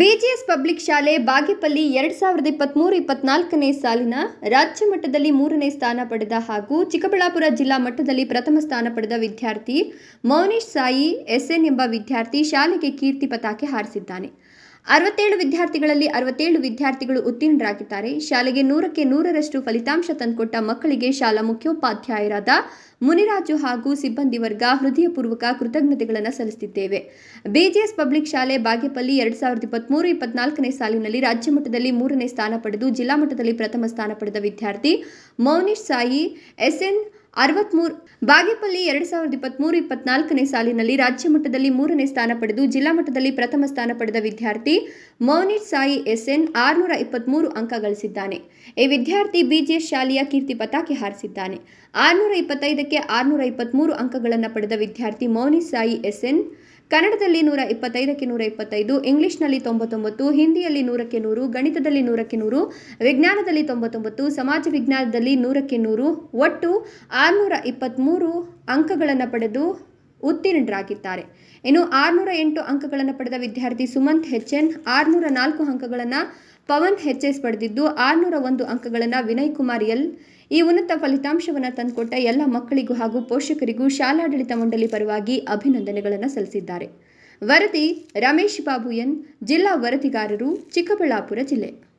BGS public ಶಾಲೆ ಬಾಗೇಪಲ್ಲಿ ಎರಡ್ ಸಾವಿರದ ಇಪ್ಪತ್ತ್ಮೂರು ಇಪ್ಪತ್ನಾಲ್ಕನೇ ಸಾಲಿನ ರಾಜ್ಯ ಮಟ್ಟದಲ್ಲಿ ಮೂರನೇ ಸ್ಥಾನ ಪಡೆದ ಹಾಗೂ ಚಿಕ್ಕಬಳ್ಳಾಪುರ ಜಿಲ್ಲಾ ಮಟ್ಟದಲ್ಲಿ ಪ್ರಥಮ ಸ್ಥಾನ ಪಡೆದ ವಿದ್ಯಾರ್ಥಿ ಮೌನೇಶ್ ಸಾಯಿ ಎಸ್ಎನ್ ಎಂಬ ವಿದ್ಯಾರ್ಥಿ ಶಾಲೆಗೆ ಕೀರ್ತಿ ಪತಾಕೆ ಹಾರಿಸಿದ್ದಾನೆ. ಅರವತ್ತೇಳು ವಿದ್ಯಾರ್ಥಿಗಳಲ್ಲಿ ಅರವತ್ತೇಳು ವಿದ್ಯಾರ್ಥಿಗಳು ಉತ್ತೀರ್ಣರಾಗಿದ್ದಾರೆ. ಶಾಲೆಗೆ ನೂರಕ್ಕೆ ನೂರರಷ್ಟು ಫಲಿತಾಂಶ ತಂದುಕೊಟ್ಟ ಮಕ್ಕಳಿಗೆ ಶಾಲಾ ಮುಖ್ಯೋಪಾಧ್ಯಾಯರಾದ ಮುನಿರಾಜು ಹಾಗೂ ಸಿಬ್ಬಂದಿ ವರ್ಗ ಹೃದಯಪೂರ್ವಕ ಕೃತಜ್ಞತೆಗಳನ್ನು ಸಲ್ಲಿಸುತ್ತಿದ್ದೇವೆ. ಬಿಜಿಎಸ್ ಪಬ್ಲಿಕ್ ಶಾಲೆ ಬಾಗೇಪಲ್ಲಿ ಎರಡ್ ಸಾವಿರದ ಇಪ್ಪತ್ತ್ಮೂರು ಇಪ್ಪತ್ನಾಲ್ಕನೇ ಸಾಲಿನಲ್ಲಿ ರಾಜ್ಯ ಮಟ್ಟದಲ್ಲಿ ಮೂರನೇ ಸ್ಥಾನ ಪಡೆದು ಜಿಲ್ಲಾ ಮಟ್ಟದಲ್ಲಿ ಪ್ರಥಮ ಸ್ಥಾನ ಪಡೆದ ವಿದ್ಯಾರ್ಥಿ ಮೌನಿಶ್ ಸಾಯಿ, ಎಸ್ಎನ್ ಅರವತ್ಮೂರು ಬಾಗೇಪಲ್ಲಿ ಎರಡು ಸಾವಿರದ ಇಪ್ಪತ್ತ್ಮೂರು ಇಪ್ಪತ್ನಾಲ್ಕನೇ ಸಾಲಿನಲ್ಲಿ ರಾಜ್ಯ ಮಟ್ಟದಲ್ಲಿ ಮೂರನೇ ಸ್ಥಾನ ಪಡೆದು ಜಿಲ್ಲಾ ಮಟ್ಟದಲ್ಲಿ ಪ್ರಥಮ ಸ್ಥಾನ ಪಡೆದ ವಿದ್ಯಾರ್ಥಿ ಮೌನಿಟ್ ಸಾಯಿ ಎಸ್ಎನ್ ಆರುನೂರ ಇಪ್ಪತ್ತ್ಮೂರು ಅಂಕ ಗಳಿಸಿದ್ದಾನೆ. ಈ ವಿದ್ಯಾರ್ಥಿ ಬಿಜಿಎಸ್ ಶಾಲೆಯ ಕೀರ್ತಿ ಪತಾಕೆ ಹಾರಿಸಿದ್ದಾನೆ. ಆರುನೂರ ಇಪ್ಪತ್ತೈದಕ್ಕೆ ಆರುನೂರ ಇಪ್ಪತ್ತ್ಮೂರು ಅಂಕಗಳನ್ನು ಪಡೆದ ವಿದ್ಯಾರ್ಥಿ ಮೌನಿಟ್ ಸಾಯಿ ಎಸ್ಎನ್ ಕನ್ನಡದಲ್ಲಿ ನೂರ ಇಪ್ಪತ್ತೈದಕ್ಕೆ ನೂರ ಇಪ್ಪತ್ತೈದು, ಇಂಗ್ಲಿಷ್ನಲ್ಲಿ ತೊಂಬತ್ತೊಂಬತ್ತು, ಹಿಂದಿಯಲ್ಲಿ ನೂರಕ್ಕೆ ನೂರು, ಗಣಿತದಲ್ಲಿ ನೂರಕ್ಕೆ ನೂರು, ವಿಜ್ಞಾನದಲ್ಲಿ ತೊಂಬತ್ತೊಂಬತ್ತು, ಸಮಾಜ ವಿಜ್ಞಾನದಲ್ಲಿ ನೂರಕ್ಕೆ ನೂರು, ಒಟ್ಟು ಆರುನೂರ ಇಪ್ಪತ್ತ್ಮೂರು ಅಂಕಗಳನ್ನು ಪಡೆದು ಉತ್ತೀರ್ಣರಾಗಿದ್ದಾರೆ. ಇನ್ನು ಆರುನೂರ ಎಂಟು ಅಂಕಗಳನ್ನು ಪಡೆದ ವಿದ್ಯಾರ್ಥಿ ಸುಮಂತ್ ಎಚ್ ಎನ್ ಆರುನೂರ ನಾಲ್ಕು ಅಂಕಗಳನ್ನು ಪವನ್ ಹೆಚ್ ಎಸ್ ಪಡೆದಿದ್ದು, ಆರುನೂರ ಒಂದು ಅಂಕಗಳನ್ನು ವಿನಯ್ ಕುಮಾರ್ ಎಲ್. ಈ ಉನ್ನತ ಫಲಿತಾಂಶವನ್ನು ತಂದುಕೊಟ್ಟ ಎಲ್ಲ ಮಕ್ಕಳಿಗೂ ಹಾಗೂ ಪೋಷಕರಿಗೂ ಶಾಲಾಡಳಿತ ಮಂಡಳಿ ಪರವಾಗಿ ಅಭಿನಂದನೆಗಳನ್ನು ಸಲ್ಲಿಸಿದ್ದಾರೆ. ವರದಿ ರಮೇಶ್ ಬಾಬು ಎನ್, ಜಿಲ್ಲಾ ವರದಿಗಾರರು, ಚಿಕ್ಕಬಳ್ಳಾಪುರ ಜಿಲ್ಲೆ.